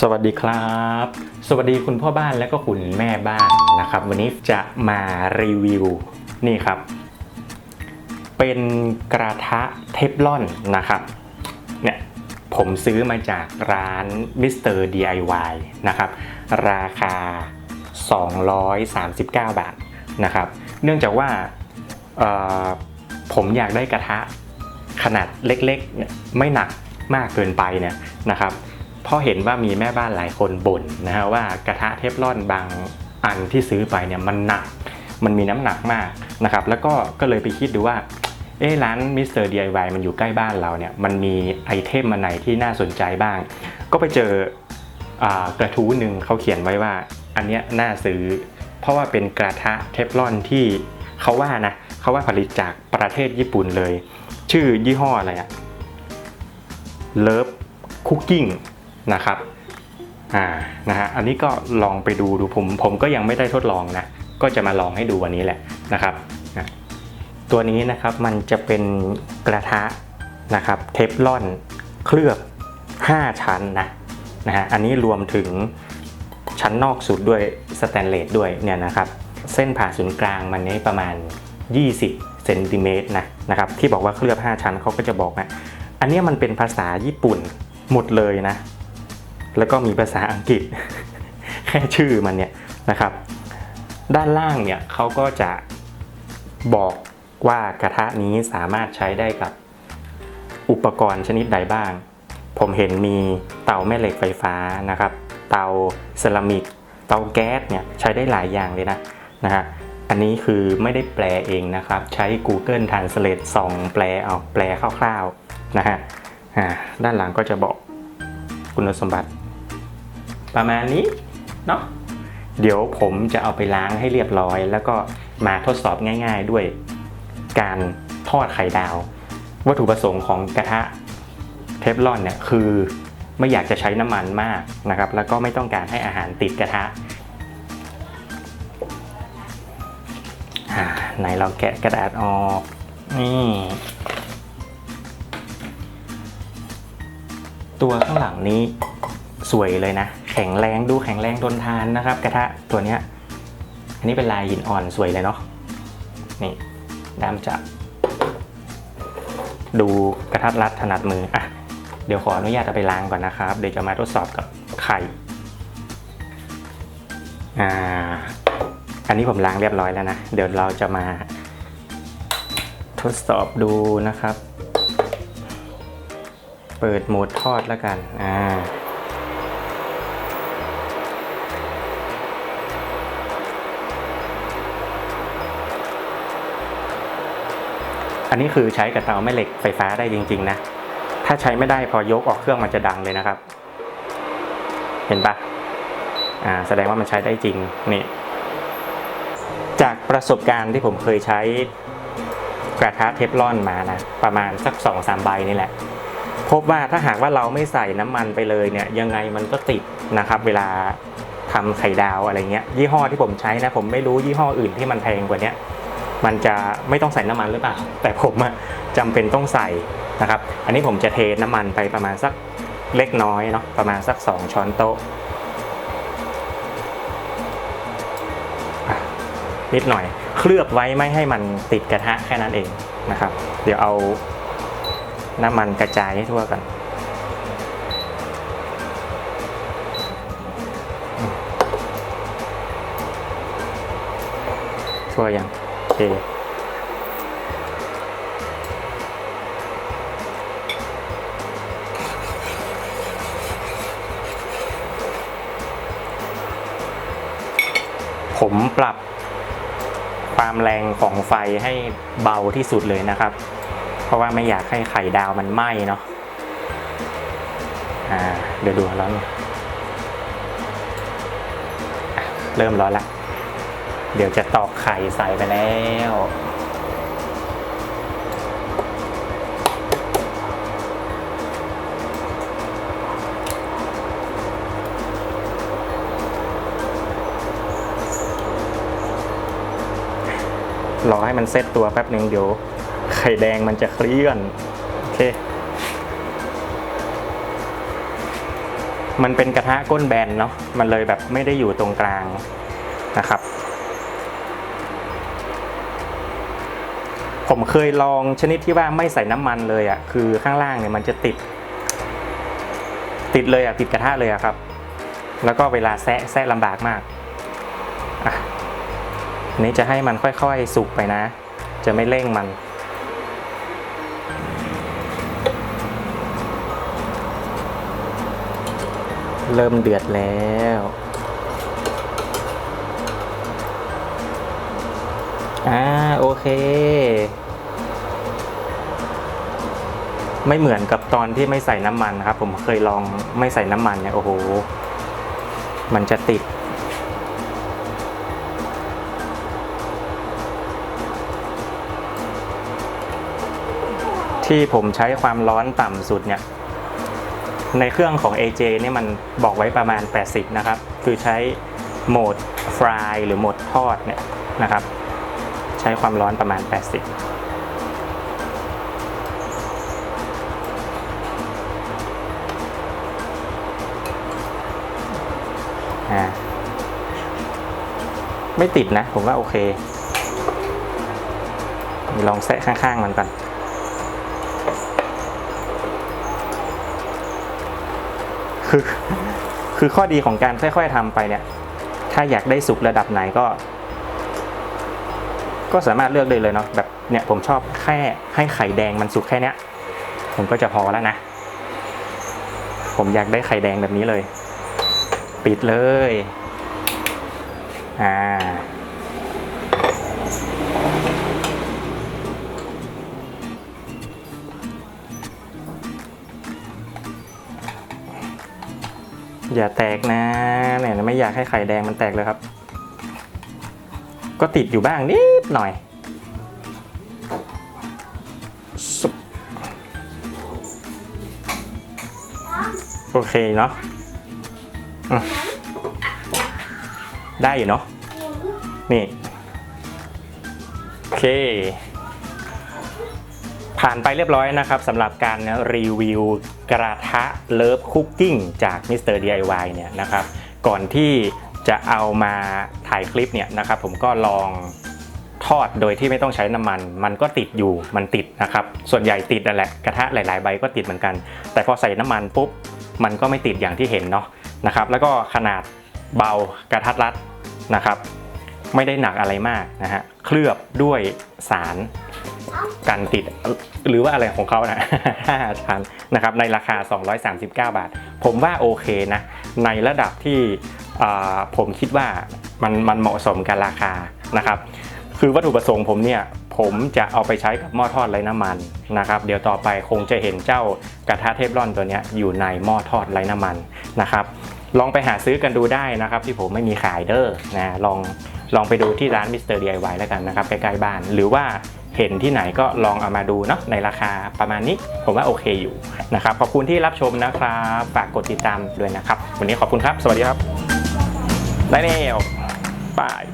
สวัสดีครับ สวัสดีคุณพ่อบ้านและก็คุณแม่บ้านนะครับ วันนี้จะมารีวิวนี่ครับ เป็นกระทะเทฟลอนนะครับเนี่ยผมซื้อมาจากร้านมิสเตอร์ DIY นะครับ ราคา 239 บาทนะครับ เนื่องจากว่าผมอยากได้กระทะขนาดเล็กๆ ไม่หนักมากเกินไปเนี่ยนะครับ เพราะเห็นว่ามีแม่บ้านหลายคนบ่นนะฮะว่ากระทะเทฟลอนบางอันที่ซื้อไปเนี่ยมันหนัก มันมีน้ำหนักมากนะครับแล้วก็ก็เลยไปคิดดูว่าเอ๊ร้านมิสเตอร์ DIY มันอยู่ใกล้บ้านเราเนี่ยมันมีไอเทมอันไหนที่น่าสนใจบ้าง ก็ไปเจอกระทู้หนึ่งเขาเขียนไว้ว่าอันเนี้ยน่าซื้อ เพราะว่าเป็นกระทะเทฟลอนที่เขาว่านะเขาว่าผลิตจากประเทศญี่ปุ่นเลย ชื่อยี่ห้ออะไรอะเลิฟคุกกิ้ง นะครับอ่านะฮะอันนี้ก็ลองไปดูดูผมผมก็ยังไม่ได้ทดลองนะก็จะมาลองให้ดูวันนี้แหละนะครับนะตัวนี้นะครับมันจะเป็นกระทะนะครับเทฟลอนเคลือบ 5 ชั้นนะนะฮะอันนี้รวมถึงชั้นนอกสุดด้วยสแตนเลสด้วยเนี่ยนะครับเส้นผ่าศูนย์กลางมันนี้ประมาณ 20เซนติเมตรนะนะครับที่บอกว่าเคลือบ 5 ชั้นเขาก็จะบอกนะอันนี้มันเป็นภาษาญี่ปุ่นหมดเลยนะ แล้วก็มีภาษาอังกฤษ แค่ชื่อมันเนี่ยนะครับ ด้านล่างเนี่ยเขาก็จะบอกว่ากระทะนี้สามารถใช้ได้กับอุปกรณ์ชนิดใดบ้าง ผมเห็นมีเตาแม่เหล็กไฟฟ้านะครับ เตาเซรามิก เตาแก๊สเนี่ยใช้ได้หลายอย่างเลยนะนะฮะ อันนี้คือไม่ได้แปลเองนะครับ ใช้ Google Translate ส่องแปลเอาแปลคร่าวๆนะฮะอ่าด้านหลังก็จะบอกคุณสมบัติ ประมาณนี้เนาะเดี๋ยวผมจะเอาไปล้างให้เรียบร้อย แล้วก็มาทดสอบง่าย ๆ ด้วยการทอดไข่ดาว วัตถุประสงค์ของกระทะเทฟลอนเนี่ยคือไม่อยากจะใช้น้ำมันมากนะครับ แล้วก็ไม่ต้องการให้อาหารติดกระทะอ่าไหนเราแกะกระดาษออกนี่ตัวข้างหลังนี้สวยเลยนะ แข็งแรงดูแข็งแรงทนทานนะครับ กระทะตัวเนี้ยอันนี้เป็นลายหินอ่อนสวยเลยเนาะนี่ดามจับดูกระทัดรัดถนัดมืออะเดี๋ยวขออนุญาตเอาไปล้างก่อนนะครับ เดี๋ยวจะมาทดสอบกับไข่อ่าอันนี้ผมล้างเรียบร้อยแล้วนะเดี๋ยวเราจะมา ทดสอบดูนะครับ เปิดโหมดทอดแล้วกันอ่า อันนี้คือใช้กับเตาแม่เหล็กไฟฟ้าได้จริง ๆ นะ ถ้าใช้ไม่ได้พอยกออกเครื่องมันจะดังเลยนะครับ เห็นปะอ่าแสดงว่ามันใช้ได้จริงนี่จากประสบการณ์ที่ผมเคยใช้กระทะเทฟลอนมานะประมาณสักสองสามใบนี่แหละ พบว่าถ้าหากว่าเราไม่ใส่น้ำมันไปเลยเนี่ยยังไงมันก็ติดนะครับ เวลาทำไข่ดาวอะไรเงี้ยยี่ห้อที่ผมใช้นะ ผมไม่รู้ยี่ห้ออื่นที่มันแพงกว่านี้ มันจะไม่ต้องใส่น้ำมันหรือเปล่า แต่ผมอะจำเป็นต้องใส่นะครับ อันนี้ผมจะเทน้ำมันไปประมาณสักเล็กน้อยเนาะประมาณสัก 2 ช้อนโต๊ะนิดหน่อยเคลือบไว้ไม่ให้มันติดกระทะแค่นั้นเองนะครับ เดี๋ยวเอาน้ำมันกระจายให้ทั่วกันทั่วยัง เคผมปรับความแรงของไฟให้เบาที่สุดเลยนะครับ เพราะว่าไม่อยากให้ไข่ดาวมันไหม้เนาะอ่าเดี๋ยวดูร้อนไหมอะเริ่มร้อนละ เดี๋ยวจะตอกไข่ใส่ไปแล้ว รอให้มันเซตตัวแป๊บหนึ่งเดี๋ยว ไข่แดงมันจะเคลื่อน โอเค มันเป็นกระทะก้นแบนเนาะ มันเลยแบบไม่ได้อยู่ตรงกลางนะครับ ผมเคยลองชนิดที่ว่าไม่ใส่น้ำมันเลยอะ่ะคือข้างล่างเนี่ยมันจะติด ติดเลยอะ่ะติดกระทะเลยอะครับ แล้วก็เวลาแซะแซะลำบากมากอะนนี้จะให้มันค่อยๆสุกไปนะ จะไม่เร่งมันเริ่มเดือดแล้ว อ่าโอเค ไม่เหมือนกับตอนที่ไม่ใส่น้ำมันนะครับ ผมเคยลองไม่ใส่น้ำมันเนี่ยโอ้โห มันจะติด ที่ผมใช้ความร้อนต่ำสุดเนี่ย ในเครื่องของ AJ เนี่ยมันบอกไว้ประมาณ 80 นะครับ คือใช้โหมดฟรายหรือโหมดทอดเนี่ยนะครับ ช้ความร้อนประมาณ 80ไม่ติดนะ ผมว่าโอเค ลองแซะข้างๆมันก่อนคือคือข้อดีของการค่อยๆทำไปเนี่ย ถ้าอยากได้สุกระดับไหนก็ ก็สามารถเลือกได้เลยเนาะแบบเนี่ยผมชอบแค่ให้ไข่แดงมันสุกแค่เนี้ย ผมก็จะพอแล้วนะ ผมอยากได้ไข่แดงแบบนี้เลย ปิดเลยอ่าอย่าแตกนะเนี่ยไม่อยากให้ไข่แดงมันแตกเลยครับ ก็ติดอยู่บ้างนิดหน่อย โอเคเนาะได้อยู่เนาะนี่โอเค ผ่านไปเรียบร้อยนะครับสำหรับการรีวิวกระทะเลิฟคุกกิ้งจาก Mr. DIY เนี่ยนะครับ ก่อนที่ จะเอามาถ่ายคลิปเนี่ยนะครับ ผมก็ลองทอดโดยที่ไม่ต้องใช้น้ำมัน มันก็ติดอยู่มันติดนะครับ ส่วนใหญ่ติดนั่นแหละกระทะหลาย ๆ ใบก็ติดเหมือนกัน แต่พอใส่น้ำมันปุ๊บมันก็ไม่ติดอย่างที่เห็นเนาะนะครับ แล้วก็ขนาดเบากระทัดรัดนะครับ ไม่ได้หนักอะไรมากนะฮะเคลือบด้วยสารกันติดหรือว่าอะไรของเขานะ5ชั้นนะครับในราคา 239 บาท ผมว่าโอเคนะ ในระดับที่ ผมคิดว่ามันมันเหมาะสมกับราคานะครับ คือวัตถุประสงค์ผมเนี่ยผมจะเอาไปใช้กับหม้อทอดไร้น้ำมันนะครับ เดี๋ยวต่อไปคงจะเห็นเจ้ากระทะเทฟลอนตัวนี้อยู่ในหม้อทอดไร้น้ำมันนะครับลองไปหาซื้อกันดูได้นะครับ ที่ผมไม่มีขายเด้อนะลองลองไปดูที่ร้านมิสเตอร์ DIY แล้วกันนะครับใกล้ๆบ้าน หรือว่าเห็นที่ไหนก็ลองเอามาดูเนาะในราคาประมาณนี้ผมว่าโอเคอยู่นะครับขอบคุณที่รับชมนะครับฝากกดติดตามด้วยนะครับ วันนี้ขอบคุณครับ สวัสดีครับ ได้แล้วบาย